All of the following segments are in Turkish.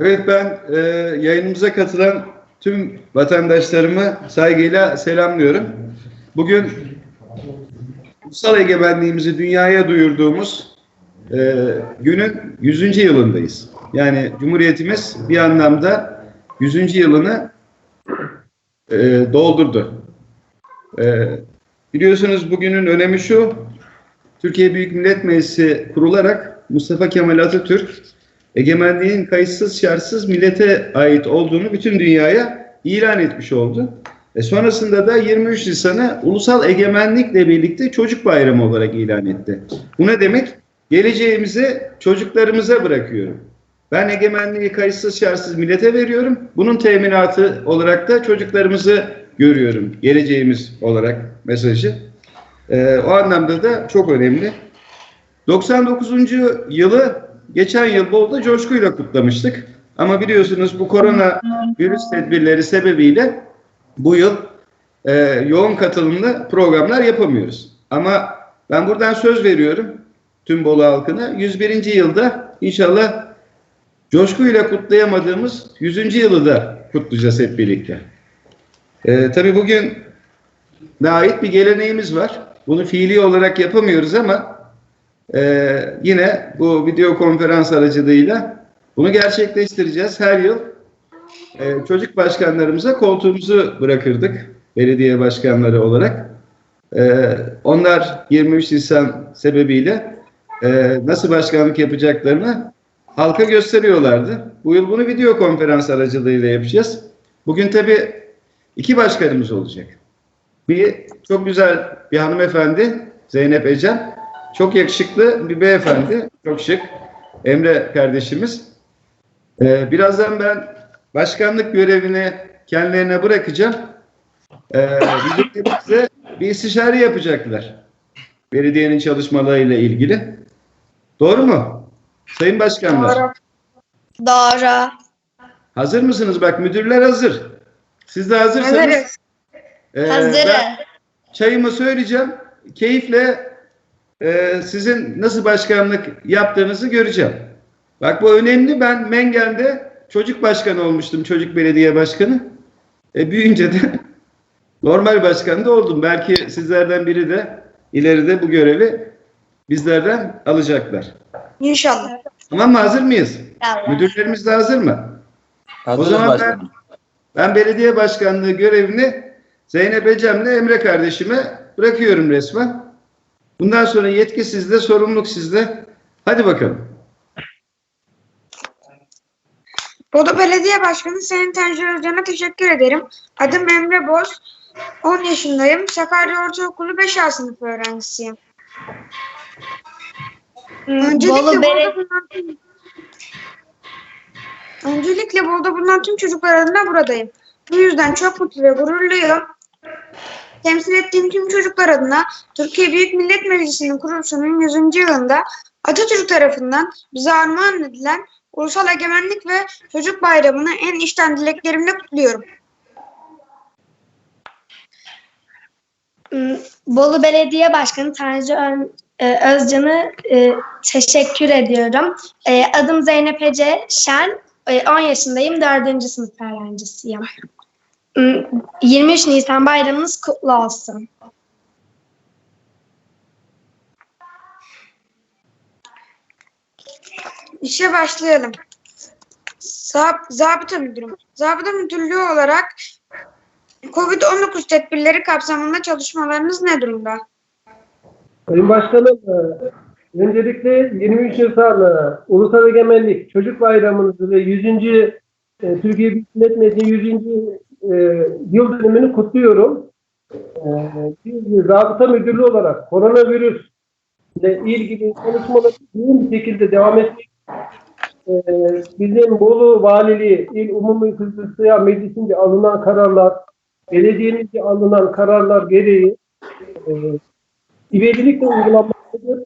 Evet ben e, yayınımıza katılan tüm vatandaşlarımı saygıyla selamlıyorum. Bugün ulusal egemenliğimizi dünyaya duyurduğumuz e, günün 100. yılındayız. Yani Cumhuriyetimiz bir anlamda 100. yılını e, doldurdu. E, biliyorsunuz bugünün önemi şu, Türkiye Büyük Millet Meclisi kurularak Mustafa Kemal Atatürk egemenliğin kayıtsız şartsız millete ait olduğunu bütün dünyaya ilan etmiş oldu. E sonrasında da 23 Nisan'ı ulusal egemenlikle birlikte çocuk bayramı olarak ilan etti. Bu ne demek? Geleceğimizi çocuklarımıza bırakıyorum. Ben egemenliği kayıtsız şartsız millete veriyorum. Bunun teminatı olarak da çocuklarımızı görüyorum. Geleceğimiz olarak mesajı. E, o anlamda da çok önemli. 99. yılı geçen yıl Bolu'da coşkuyla kutlamıştık. Ama biliyorsunuz bu korona virüs tedbirleri sebebiyle bu yıl e, yoğun katılımlı programlar yapamıyoruz. Ama ben buradan söz veriyorum tüm Bolu halkına. 101. yılda inşallah coşkuyla kutlayamadığımız 100. yılı da kutlayacağız hep birlikte. E, tabii bugün ait bir geleneğimiz var. Bunu fiili olarak yapamıyoruz ama ee, yine bu video konferans aracılığıyla bunu gerçekleştireceğiz. Her yıl e, çocuk başkanlarımıza koltuğumuzu bırakırdık belediye başkanları olarak. Ee, onlar 23 Nisan sebebiyle e, nasıl başkanlık yapacaklarını halka gösteriyorlardı. Bu yıl bunu video konferans aracılığıyla yapacağız. Bugün tabii iki başkanımız olacak. Bir çok güzel bir hanımefendi Zeynep Ecem. Çok yakışıklı bir beyefendi. Çok şık. Emre kardeşimiz. Ee, birazdan ben başkanlık görevini kendilerine bırakacağım. Ee, bize bir istişare yapacaklar. Belediyenin çalışmalarıyla ilgili. Doğru mu? Sayın başkanlar. Doğru. Doğru. Hazır mısınız? Bak müdürler hazır. Siz de hazırsanız. Hazırız. ee, Hazırız. ben çayımı söyleyeceğim. Keyifle e, sizin nasıl başkanlık yaptığınızı göreceğim. Bak bu önemli. Ben Mengen'de çocuk başkanı olmuştum. Çocuk belediye başkanı. E, büyüyünce de normal başkan da oldum. Belki sizlerden biri de ileride bu görevi bizlerden alacaklar. İnşallah. Tamam mı? Hazır mıyız? İnşallah. Müdürlerimiz de hazır mı? Hazırız o zaman başkanım. ben, ben belediye başkanlığı görevini Zeynep Ecem'le Emre kardeşime bırakıyorum resmen. Bundan sonra yetki sizde, sorumluluk sizde. Hadi bakalım. Bolu Belediye Başkanı Sayın Tanju Özcan'a teşekkür ederim. Adım Emre Boz. 10 yaşındayım. Sakarya Ortaokulu 5 A sınıf öğrencisiyim. Öncelikle Bolu bulunan Öncelikle Bolu'da bulunan tüm çocuklar adına buradayım. Bu yüzden çok mutlu ve gururluyum. Temsil ettiğim tüm çocuklar adına Türkiye Büyük Millet Meclisi'nin kuruluşunun 100. yılında Atatürk tarafından bize armağan edilen Ulusal Egemenlik ve Çocuk Bayramı'nı en içten dileklerimle kutluyorum. Hmm, Bolu Belediye Başkanı Tanju e, Özcan'ı e, teşekkür ediyorum. E, Adım Zeynep Ece Şen, e, 10 yaşındayım, 4. sınıf öğrencisiyim. Hmm, 23 Nisan bayramınız kutlu olsun. İşe başlayalım. Zab Zabıta Müdürüm. Zabıta Müdürlüğü olarak COVID-19 tedbirleri kapsamında çalışmalarınız ne durumda? Sayın Başkanım, e, öncelikle 23 Nisan e, Ulusal Egemenlik Çocuk Bayramınızı ve 100. e, Türkiye Büyük Millet Meclisi 100. e, yıl dönümünü kutluyorum. E, Biz Zabıta Müdürlüğü olarak koronavirüs ile ilgili çalışmaları yoğun bir şekilde devam etmek e, bizim Bolu Valiliği, İl Umumi Kısıtlıya Meclisi'nce alınan kararlar, belediyemizce alınan kararlar gereği e, İvedilikle uygulanmaktadır.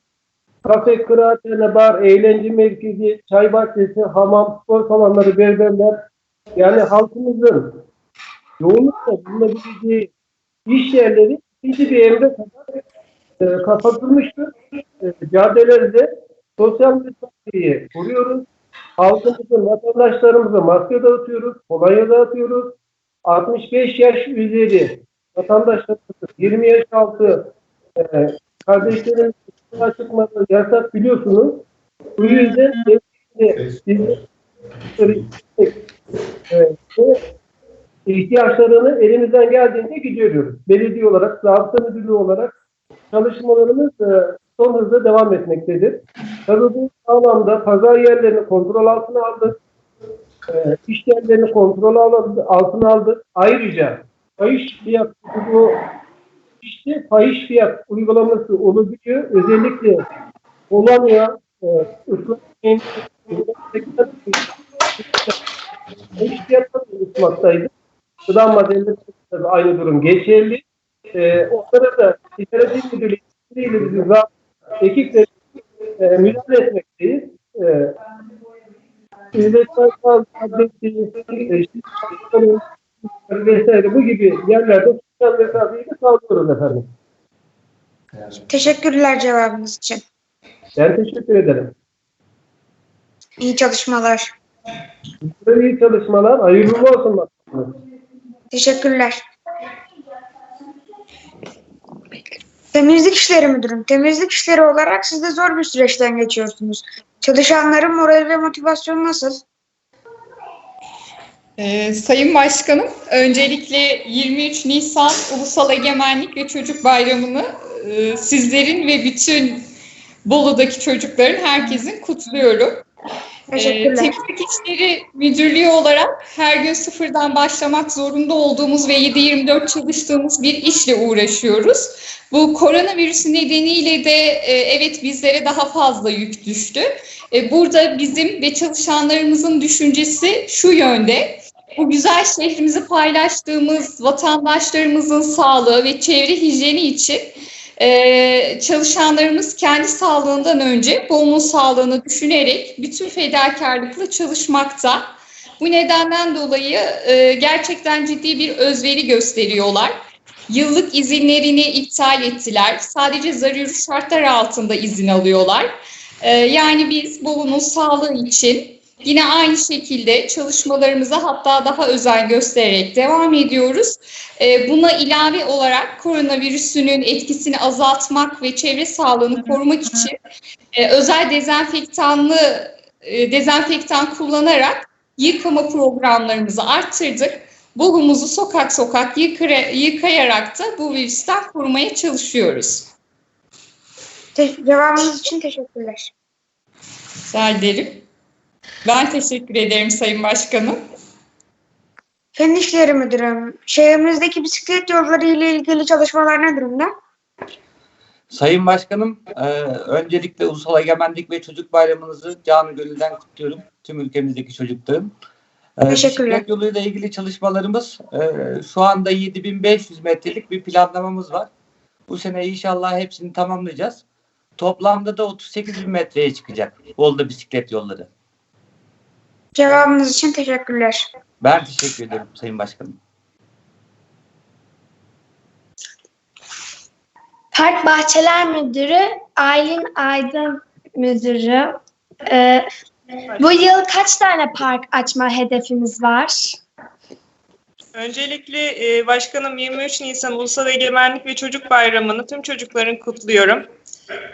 Kafe, kıraathane, bar, eğlence merkezi, çay bahçesi, hamam, spor salonları, berberler yani halkımızın yoğunlukla bulunabileceği iş yerleri ikinci bir emre kadar e, kapatılmıştır. E, caddelerde sosyal mesafeyi koruyoruz. halkımızın, vatandaşlarımıza maske dağıtıyoruz, kolonya dağıtıyoruz. 65 yaş üzeri vatandaşlarımızın 20 yaş altı e, kardeşlerin sokağa çıkması yasak biliyorsunuz. Bu yüzden devletin e, ve ihtiyaçlarını elimizden geldiğince gidiyoruz. Belediye olarak, zabıta müdürlüğü olarak çalışmalarımız e, son hızla devam etmektedir. Tabii bu anlamda pazar yerlerini kontrol altına aldık. E, iş yerlerini kontrol al- altına aldık. Ayrıca fahiş fiyat bu işte fahiş fiyat uygulaması olabiliyor. Özellikle e, ıslak fahiş fiyatları oluşmaktaydı. Gıda maddeleri de aynı durum geçerli. E, onlara da ticaret müdürlüğü ile bizim za- ekiple e, müdahale etmekteyiz. E, İzletmen adresi, vesaire bu gibi yerlerde sosyal mesafeyi de sağlıyoruz efendim. Teşekkürler cevabınız için. Ben teşekkür ederim. İyi çalışmalar. İyi çalışmalar. Hayırlı olsun. Teşekkürler. Temizlik işleri müdürüm. Temizlik işleri olarak siz de zor bir süreçten geçiyorsunuz. Çalışanların morali ve motivasyonu nasıl? Ee, Sayın Başkanım, öncelikle 23 Nisan Ulusal Egemenlik ve Çocuk Bayramı'nı e, sizlerin ve bütün Bolu'daki çocukların, herkesin kutluyorum. Ee, Teşekkürler. Temizlik İşleri Müdürlüğü olarak her gün sıfırdan başlamak zorunda olduğumuz ve 7-24 çalıştığımız bir işle uğraşıyoruz. Bu koronavirüsü nedeniyle de e, evet bizlere daha fazla yük düştü. E, Burada bizim ve çalışanlarımızın düşüncesi şu yönde. Bu güzel şehrimizi paylaştığımız vatandaşlarımızın sağlığı ve çevre hijyeni için e, çalışanlarımız kendi sağlığından önce Bolu'nun sağlığını düşünerek bütün fedakarlıkla çalışmakta. Bu nedenden dolayı e, gerçekten ciddi bir özveri gösteriyorlar. Yıllık izinlerini iptal ettiler. Sadece zaruri şartlar altında izin alıyorlar. Ee, yani biz Bolu'nun sağlığı için yine aynı şekilde çalışmalarımıza hatta daha özen göstererek devam ediyoruz. Ee, buna ilave olarak koronavirüsünün etkisini azaltmak ve çevre sağlığını korumak için e, özel dezenfektanlı e, dezenfektan kullanarak yıkama programlarımızı arttırdık. Bolu'muzu sokak sokak yıkayarak da bu virüsten korumaya çalışıyoruz. Cevabınız için teşekkürler. Rica ederim. Ben teşekkür ederim Sayın Başkanım. Fen işleri müdürüm. Şehrimizdeki bisiklet yolları ile ilgili çalışmalar ne durumda? Sayın Başkanım, e, öncelikle Ulusal Egemenlik ve Çocuk Bayramınızı canı gönülden kutluyorum. Tüm ülkemizdeki çocukların. E, Teşekkürler. Bisiklet yoluyla ilgili çalışmalarımız e, şu anda 7500 metrelik bir planlamamız var. Bu sene inşallah hepsini tamamlayacağız. Toplamda da 38 bin metreye çıkacak Bolu'da bisiklet yolları. Cevabınız için teşekkürler. Ben teşekkür ederim Sayın Başkanım. Park Bahçeler Müdürü Aylin Aydın Müdürü. Ee, bu yıl kaç tane park açma hedefimiz var? Öncelikle e, Başkanım 23 Nisan Ulusal Egemenlik ve Çocuk Bayramı'nı tüm çocukların kutluyorum.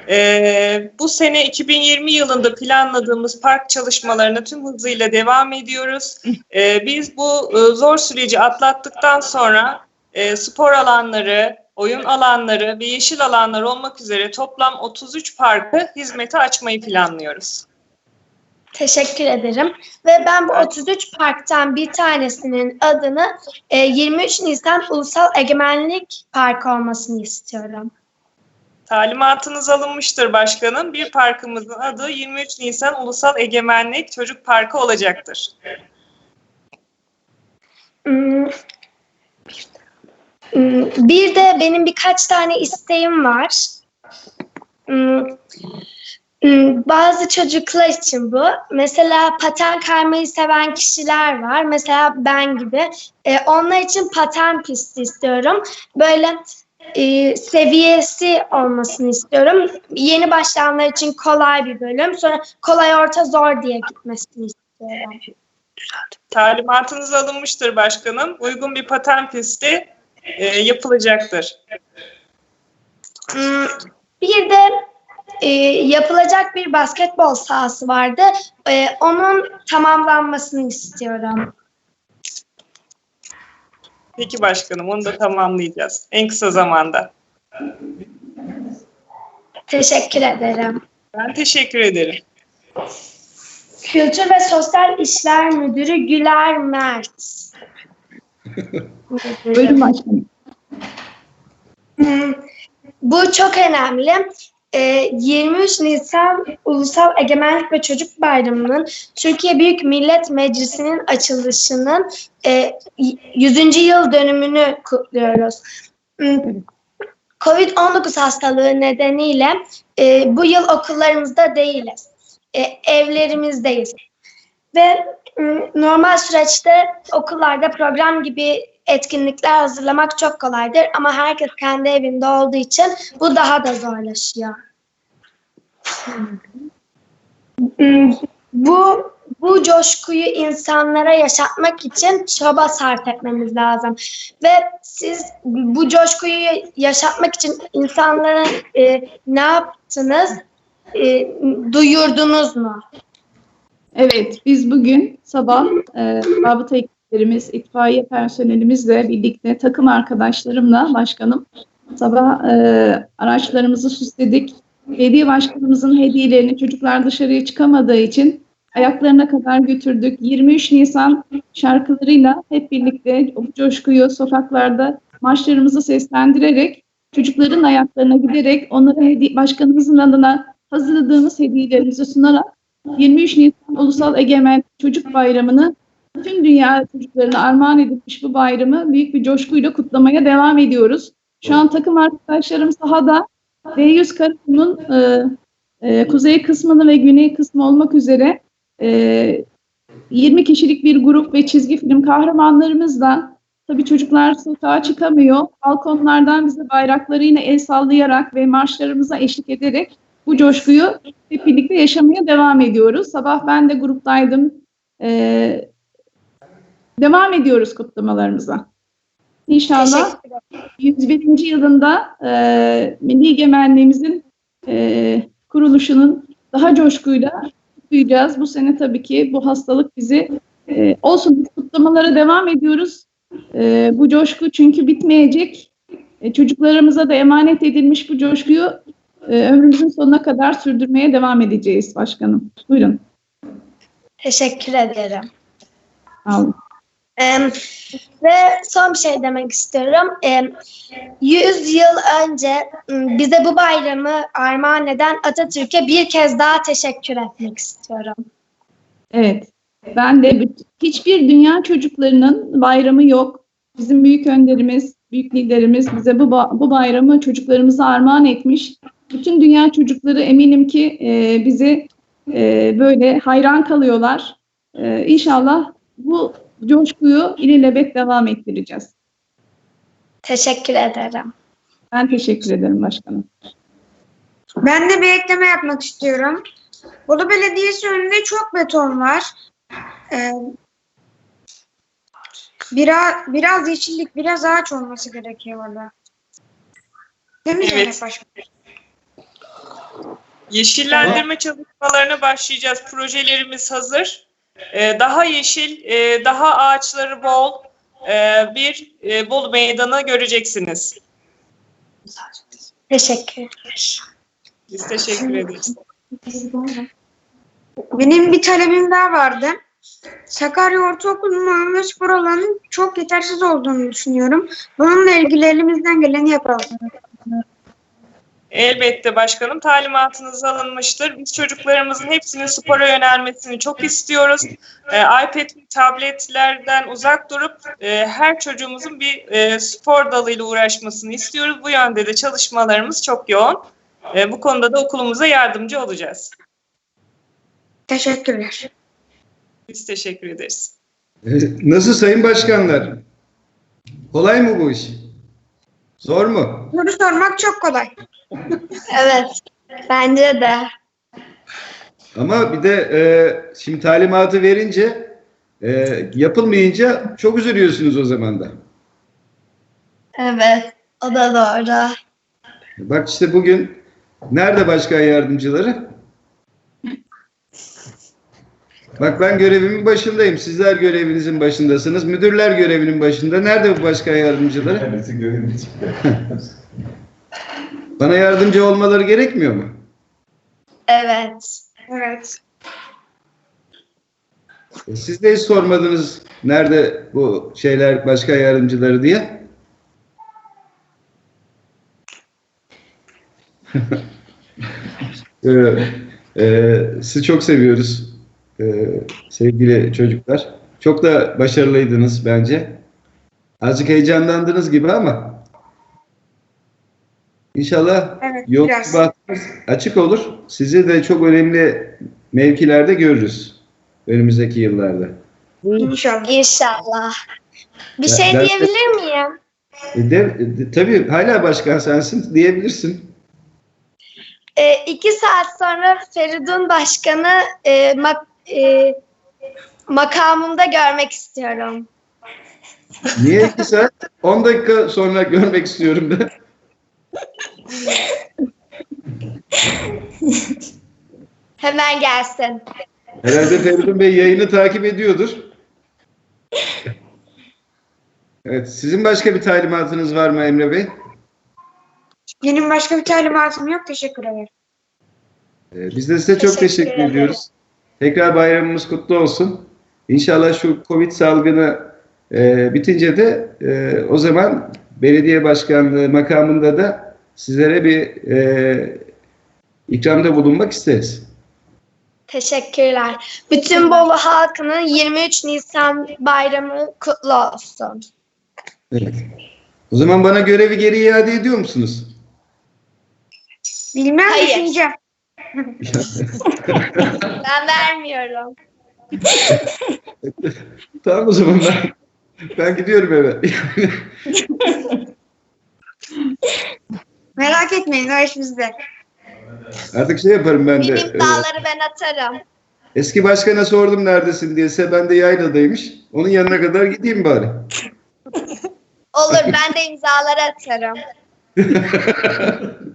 E, bu sene 2020 yılında planladığımız park çalışmalarına tüm hızıyla devam ediyoruz. E, biz bu e, zor süreci atlattıktan sonra e, spor alanları, oyun alanları ve yeşil alanlar olmak üzere toplam 33 parkı hizmete açmayı planlıyoruz. Teşekkür ederim. Ve ben bu 33 parktan bir tanesinin adını e, 23 Nisan Ulusal Egemenlik Parkı olmasını istiyorum. Talimatınız alınmıştır başkanım. Bir parkımızın adı 23 Nisan Ulusal Egemenlik Çocuk Parkı olacaktır. Hmm. Hmm, Bir de benim birkaç tane isteğim var. Hmm, Bazı çocuklar için bu. Mesela paten kaymayı seven kişiler var. Mesela ben gibi. Ee, onlar için paten pisti istiyorum. Böyle e, seviyesi olmasını istiyorum. Yeni başlayanlar için kolay bir bölüm. Sonra kolay orta zor diye gitmesini istiyorum. Talimatınız alınmıştır başkanım. Uygun bir paten pisti e, yapılacaktır. Hmm, Bir de e, yapılacak bir basketbol sahası vardı. E, onun tamamlanmasını istiyorum. Peki başkanım onu da tamamlayacağız en kısa zamanda. Teşekkür ederim. Ben teşekkür ederim. Kültür ve Sosyal İşler Müdürü Güler Mert. Buyurun başkanım. Hmm, Bu çok önemli. Ee, 23 Nisan Ulusal Egemenlik ve Çocuk Bayramı'nın Türkiye Büyük Millet Meclisi'nin açılışının e, 100. yıl dönümünü kutluyoruz. Hmm, Covid-19 hastalığı nedeniyle e, bu yıl okullarımızda değiliz. E, evlerimizdeyiz. Ve m, normal süreçte okullarda program gibi etkinlikler hazırlamak çok kolaydır ama herkes kendi evinde olduğu için bu daha da zorlaşıyor. Hmm, Bu bu coşkuyu insanlara yaşatmak için çaba sarf etmemiz lazım. Ve siz bu coşkuyu yaşatmak için insanlara e, ne yaptınız? E, duyurdunuz mu? Evet, biz bugün sabah e, rabıta ekiplerimiz, itfaiye personelimizle birlikte takım arkadaşlarımla başkanım sabah e, araçlarımızı süsledik. Belediye başkanımızın hediyelerini çocuklar dışarıya çıkamadığı için ayaklarına kadar götürdük. 23 Nisan şarkılarıyla hep birlikte o coşkuyu sokaklarda marşlarımızı seslendirerek çocukların ayaklarına giderek onlara hediye, başkanımızın adına hazırladığımız hediyelerimizi sunarak 23 Nisan Ulusal Egemen Çocuk Bayramı'nı tüm dünya çocuklarına armağan edilmiş bu bayramı büyük bir coşkuyla kutlamaya devam ediyoruz. Şu an takım arkadaşlarım sahada D100 Karaku'nun e, e, kuzey kısmını ve güney kısmı olmak üzere e, 20 kişilik bir grup ve çizgi film kahramanlarımızla tabii çocuklar sokağa çıkamıyor. Balkonlardan bize bayraklarıyla el sallayarak ve marşlarımıza eşlik ederek bu coşkuyu hep birlikte yaşamaya devam ediyoruz. Sabah ben de gruptaydım. Ee, devam ediyoruz kutlamalarımıza. İnşallah 101. yılında e, Milli Egemenliğimizin e, kuruluşunun daha coşkuyla kutlayacağız. Bu sene tabii ki bu hastalık bizi e, olsun kutlamalara devam ediyoruz. E, bu coşku çünkü bitmeyecek. E, çocuklarımıza da emanet edilmiş bu coşkuyu e, ömrümüzün sonuna kadar sürdürmeye devam edeceğiz başkanım. Buyurun. Teşekkür ederim. Sağ olun. Ve son bir şey demek istiyorum. Em, 100 yıl önce bize bu bayramı armağan eden Atatürk'e bir kez daha teşekkür etmek istiyorum. Evet. Ben de hiçbir dünya çocuklarının bayramı yok. Bizim büyük önderimiz, büyük liderimiz bize bu, bu bayramı çocuklarımıza armağan etmiş. Bütün dünya çocukları eminim ki e, bizi e, böyle hayran kalıyorlar. E, inşallah bu coşkuyu ilelebet devam ettireceğiz. Teşekkür ederim. Ben teşekkür ederim başkanım. Ben de bir ekleme yapmak istiyorum. Bolu Belediyesi önünde çok beton var. Ee, biraz, biraz yeşillik, biraz ağaç olması gerekiyor orada. Değil mi Evet. Yeşillendirme çalışmalarına başlayacağız. Projelerimiz hazır. Ee, daha yeşil, e, daha ağaçları bol e, bir e, Bolu Meydanı göreceksiniz. Teşekkür. Biz teşekkür ederiz. Benim bir talebim daha vardı. Sakarya Ortaokulu'nun oyun ve spor alanının çok yetersiz olduğunu düşünüyorum. Bununla ilgili elimizden geleni yapalım. Elbette başkanım talimatınız alınmıştır. Biz çocuklarımızın hepsinin spora yönelmesini çok istiyoruz. Ee, iPad, tabletlerden uzak durup e, her çocuğumuzun bir e, spor dalıyla uğraşmasını istiyoruz. Bu yönde de çalışmalarımız çok yoğun. E, bu konuda da okulumuza yardımcı olacağız. Teşekkürler. Biz teşekkür ederiz. Nasıl sayın başkanlar? Kolay mı bu iş? Zor mu? Soru sormak çok kolay. Evet. Bence de. Ama bir de e, şimdi talimatı verince e, yapılmayınca çok üzülüyorsunuz o zaman da. Evet. O da doğru. Bak işte bugün nerede başkan yardımcıları? Bak ben görevimin başındayım. Sizler görevinizin başındasınız. Müdürler görevinin başında. Nerede bu başkan yardımcıları? Bana yardımcı olmaları gerekmiyor mu? Evet. Evet. E, Siz de hiç sormadınız nerede bu şeyler başkan yardımcıları diye. Ee, e, sizi çok seviyoruz ee, sevgili çocuklar. Çok da başarılıydınız bence. Azıcık heyecanlandınız gibi ama inşallah Evet, yol biraz. bahtınız açık olur. Sizi de çok önemli mevkilerde görürüz önümüzdeki yıllarda. İnşallah. İnşallah. Bir Ya, şey diyebilir miyim? E de, de- tabii hala başkan sensin diyebilirsin. Ee, iki saat sonra Feridun Başkan'ı e, mak- e, makamımda görmek istiyorum. Niye iki saat? 10 dakika sonra görmek istiyorum da. Hemen gelsin. Herhalde Feridun Bey yayını takip ediyordur. Evet, sizin başka bir talimatınız var mı Emre Bey? Benim başka bir talimatım yok. Teşekkür ederim. Ee, Biz de size çok Teşekkür teşekkür ederim. ediyoruz. Tekrar bayramımız kutlu olsun. İnşallah şu Covid salgını e, bitince de e, o zaman belediye başkanlığı makamında da sizlere bir e, ikramda bulunmak isteriz. Teşekkürler. Bütün Bolu halkının 23 Nisan bayramı kutlu olsun. Evet. O zaman bana görevi geri iade ediyor musunuz? Bilmem Hayır. düşüneceğim. Ben vermiyorum. Tamam o zaman ben, ben gidiyorum eve. Merak etmeyin. O iş bizde. Artık şey yaparım ben de. Benim e, imzaları ben atarım. eski başkana sordum neredesin diye. Ben de yayladaymış. Onun yanına kadar gideyim bari. Olur ben de imzaları atarım.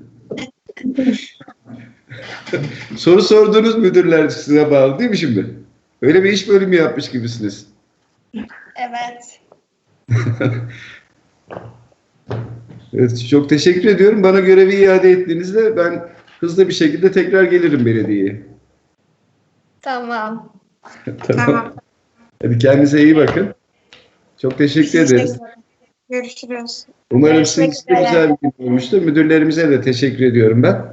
Soru sorduğunuz müdürler size bağlı değil mi şimdi? Öyle bir iş bölümü yapmış gibisiniz. Evet. Evet, çok teşekkür ediyorum. Bana görevi iade ettiğinizde ben hızlı bir şekilde tekrar gelirim belediyeye. Tamam. Tamam. Hadi kendinize iyi bakın. Çok teşekkür ederiz. Görüşürüz. Umarım Görüşmek sizin için de güzel bir gün olmuştur. Müdürlerimize de teşekkür ediyorum ben.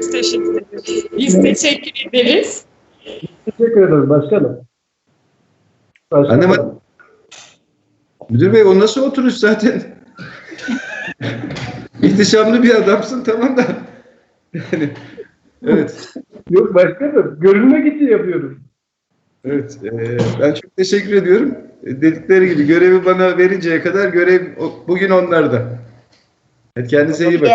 Biz teşekkür ederiz. Biz teşekkür ederiz. Teşekkür ederiz başkanım. Anlamadım. Müdür bey o nasıl oturuş zaten? İhtişamlı bir adamsın tamam da. Yani, evet. Yok başkanım. Görünmek için yapıyoruz. Evet. eee, ben çok teşekkür ediyorum. E, Dedikleri gibi görevi bana verinceye kadar görev bugün onlarda. Evet, kendinize iyi bakın.